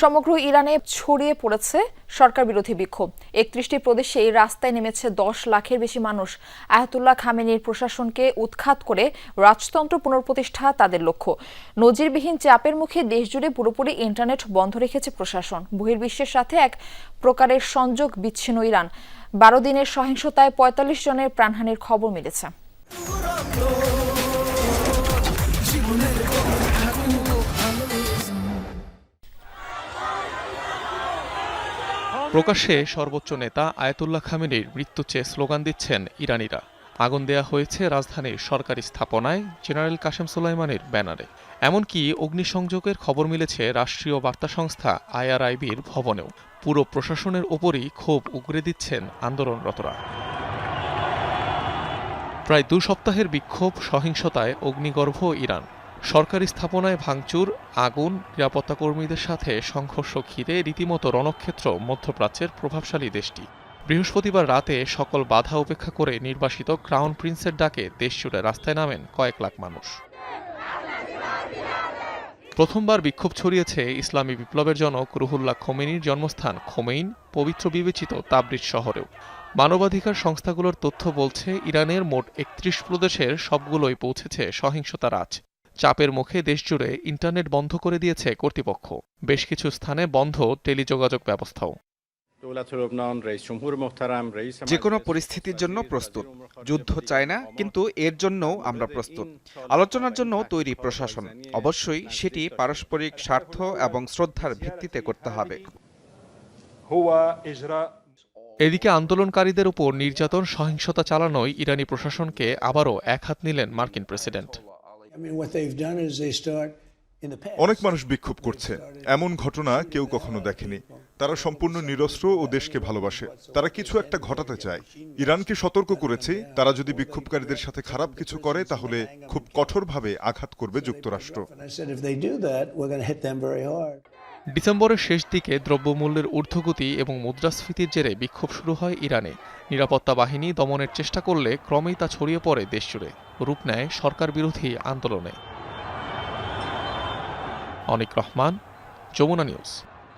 সমগ্র ইরানে ছড়িয়ে পড়েছে সরকার বিরোধী বিক্ষোভ। একত্রিশটি প্রদেশে এই রাস্তায় নেমেছে দশ লাখের বেশি মানুষ। আয়াতুল্লাহ খামেনির প্রশাসনকে উৎখাত করে রাজতন্ত্র পুনঃপ্রতিষ্ঠা তাদের লক্ষ্য। নজিরবিহীন চাপের মুখে দেশজুড়ে পুরোপুরি ইন্টারনেট বন্ধ রেখেছে প্রশাসন। বহির্বিশ্বের সাথে এক প্রকারের সংযোগ বিচ্ছিন্ন ইরান। বারো দিনের সহিংসতায় পঁয়তাল্লিশ জনের প্রাণহানির খবর মিলেছে। প্রকাশ্যে সর্বোচ্চ নেতা আয়াতুল্লাহ খামেনির মৃত্যু চেয়ে স্লোগান দিচ্ছেন ইরানিরা। আগুন দেয়া হয়েছে রাজধানীর সরকারি স্থাপনায়, জেনারেল কাশেম সুলাইমানের ব্যানারে। এমনকি অগ্নিসংযোগের খবর মিলেছে রাষ্ট্রীয় বার্তা সংস্থা আইআরআইবির ভবনেও। পুরো প্রশাসনের ওপরই ক্ষোভ উগরে দিচ্ছেন আন্দোলনরতরা। প্রায় দু সপ্তাহের বিক্ষোভ সহিংসতায় অগ্নিগর্ভ ইরান। সরকারি স্থাপনায় ভাঙচুর, আগুন, নিরাপত্তা কর্মীদের সাথে সংঘর্ষ ঘিরে রীতিমতো রণক্ষেত্র মধ্যপ্রাচ্যের প্রভাবশালী দেশটি। বৃহস্পতিবার রাতে সকল বাধা উপেক্ষা করে নির্বাসিত ক্রাউন প্রিন্সের ডাকে দেশজুড়ে রাস্তায় নামেন কয়েক লাখ মানুষ। প্রথমবার বিক্ষোভ ছড়িয়েছে ইসলামী বিপ্লবের জনক রুহুল্লাহ খোমেনির জন্মস্থান খোমেইন, পবিত্র বিবেচিত তাবরিজ শহরেও। মানবাধিকার সংস্থাগুলোর তথ্য বলছে, ইরানের মোট একত্রিশ প্রদেশের সবগুলোই পৌঁছেছে সহিংসতার আজ চাপের মুখে দেশজুড়ে ইন্টারনেট বন্ধ করে দিয়েছে কর্তৃপক্ষ। বেশ কিছু স্থানে বন্ধ টেলিযোগাযোগ ব্যবস্থাও। যে কোনো পরিস্থিতির জন্য প্রস্তুত। যুদ্ধ চায় না কিন্তু এর জন্যও আমরা প্রস্তুত। আলোচনার জন্য তৈরি প্রশাসন। অবশ্যই সেটি পারস্পরিক স্বার্থ এবং শ্রদ্ধার ভিত্তিতে করতে হবে। এদিকে আন্দোলনকারীদের উপর নির্যাতন সহিংসতা চালানোয় ইরানি প্রশাসনকে আবারও একহাত নিলেন মার্কিন প্রেসিডেন্ট। অনেক মানুষ বিক্ষোভ করছে। এমন ঘটনা কেউ কখনো দেখেনি। তারা সম্পূর্ণ নিরস্ত্র ও দেশকে ভালোবাসে। তারা কিছু একটা ঘটাতে চায়। ইরানকে সতর্ক করেছে। তারা যদি বিক্ষোভকারীদের সাথে খারাপ কিছু করে তাহলে খুব কঠোরভাবে আঘাত করবে যুক্তরাষ্ট্র। ডিসেম্বরের শেষ দিকে দ্রব্যমূল্যের ঊর্ধ্বগতি এবং মুদ্রাস্ফীতির জেরে বিক্ষোভ শুরু হয় ইরানে। নিরাপত্তা বাহিনী দমনের চেষ্টা করলে ক্রমেই তা ছড়িয়ে পড়ে দেশজুড়ে, রূপ নেয় সরকার বিরোধী আন্দোলনে। অনিক রহমান, যমুনা নিউজ।